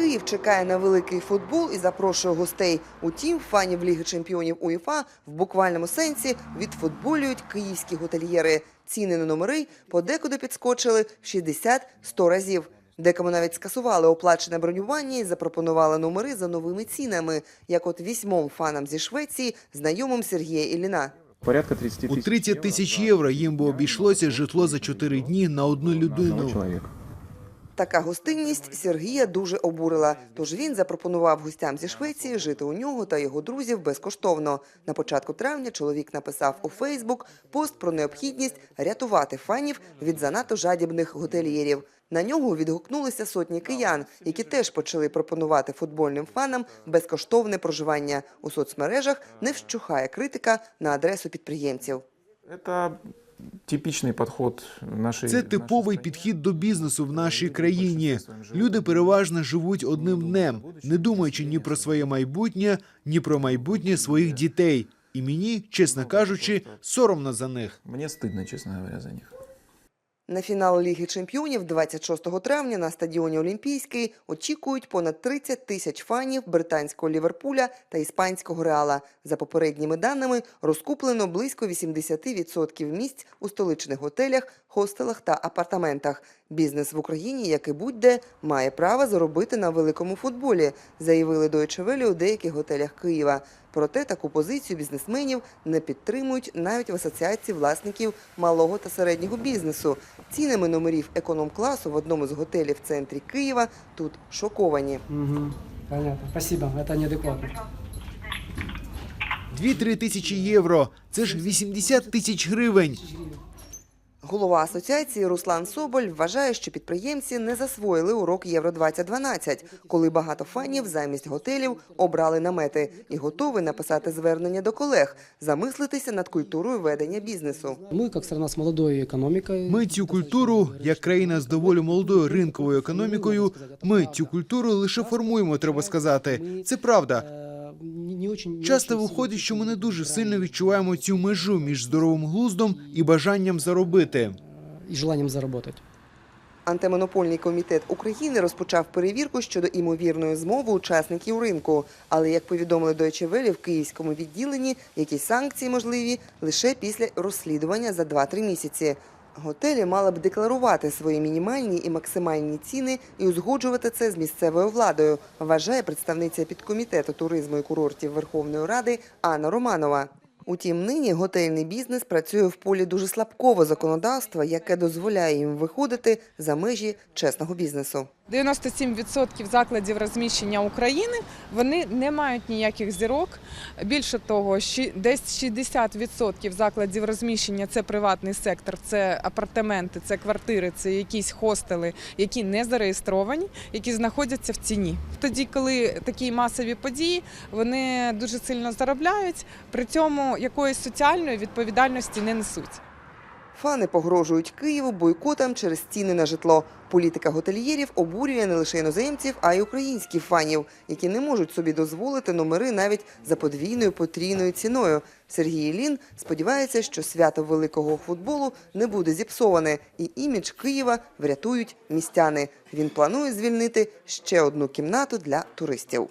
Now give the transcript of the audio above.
Київ чекає на великий футбол і запрошує гостей. Утім, фанів Ліги чемпіонів УЄФА в буквальному сенсі відфутболюють київські готельєри. Ціни на номери подекуди підскочили в 60-100 разів. Декому навіть скасували оплачене бронювання і запропонували номери за новими цінами, як от вісьмом фанам зі Швеції, знайомим Сергія Ілліна. Порядка 30 У тисяч 30 тисяч євро їм би обійшлося житло за 4 дні на одну людину. Така гостинність Сергія дуже обурила. Тож він запропонував гостям зі Швеції жити у нього та його друзів безкоштовно. На початку травня чоловік написав у Фейсбук пост про необхідність рятувати фанів від занадто жадібних готельєрів. На нього відгукнулися сотні киян, які теж почали пропонувати футбольним фанам безкоштовне проживання. У соцмережах не вщухає критика на адресу підприємців. Типічний підход нашої Це типовий підхід до бізнесу в нашій країні. Люди переважно живуть одним днем, не думаючи ні про своє майбутнє, ні про майбутнє своїх дітей. І мені, чесно кажучи, соромно за них. Мені стидно, чесно говоря, за них. На фінал Ліги чемпіонів 26 травня на стадіоні Олімпійський очікують понад 30 тисяч фанів британського Ліверпуля та іспанського Реала. За попередніми даними, розкуплено близько 80% місць у столичних готелях, хостелах та апартаментах. Бізнес в Україні, як і будь-де, має право заробити на великому футболі, заявили Deutsche Welle у деяких готелях Києва. Проте таку позицію бізнесменів не підтримують навіть в асоціації власників малого та середнього бізнесу. Цінами номерів економ-класу в одному з готелів в центрі Києва тут шоковані. Понятно. Спасибо, это неадекватно. 2-3 тисячі євро. Це ж 80 тисяч гривень. Голова асоціації Руслан Соболь вважає, що підприємці не засвоїли урок Євро 2012 коли багато фанів замість готелів обрали намети і готові написати звернення до колег, замислитися над культурою ведення бізнесу. Мы, как страна с молодой экономикой, Ми цю культуру, як країна з доволі молодою ринковою економікою, ми цю культуру лише формуємо, треба сказати. Це правда. Часто очень виходить, що ми не дуже сильно відчуваємо цю межу між здоровим глуздом і бажанням заробити. э, и желанием заработать. Антимонопольний комітет України розпочав перевірку щодо імовірної змови учасників ринку. Але як повідомили Deutsche Welle, в київському відділенні, якісь санкції можливі лише після розслідування за 2-3 місяці. Готелі мали б декларувати свої мінімальні і максимальні ціни і узгоджувати це з місцевою владою, вважає представниця підкомітету туризму і курортів Верховної Ради Анна Романова. Утім, нині готельний бізнес працює в полі дуже слабкого законодавства, яке дозволяє їм виходити за межі чесного бізнесу. 97% закладів розміщення України вони не мають ніяких зірок. Більше того, десь 60% закладів розміщення це приватний сектор, це апартаменти, це квартири, це якісь хостели, які не зареєстровані, які знаходяться в ціні. Тоді, коли такі масові події, вони дуже сильно заробляють, при цьому якоїсь соціальної відповідальності не несуть. Фани погрожують Києву бойкотом через ціни на житло. Політика готельєрів обурює не лише іноземців, а й українських фанів, які не можуть собі дозволити номери навіть за подвійною потрійною ціною. Сергій Ілін сподівається, що свято великого футболу не буде зіпсоване, і імідж Києва врятують містяни. Він планує звільнити ще одну кімнату для туристів.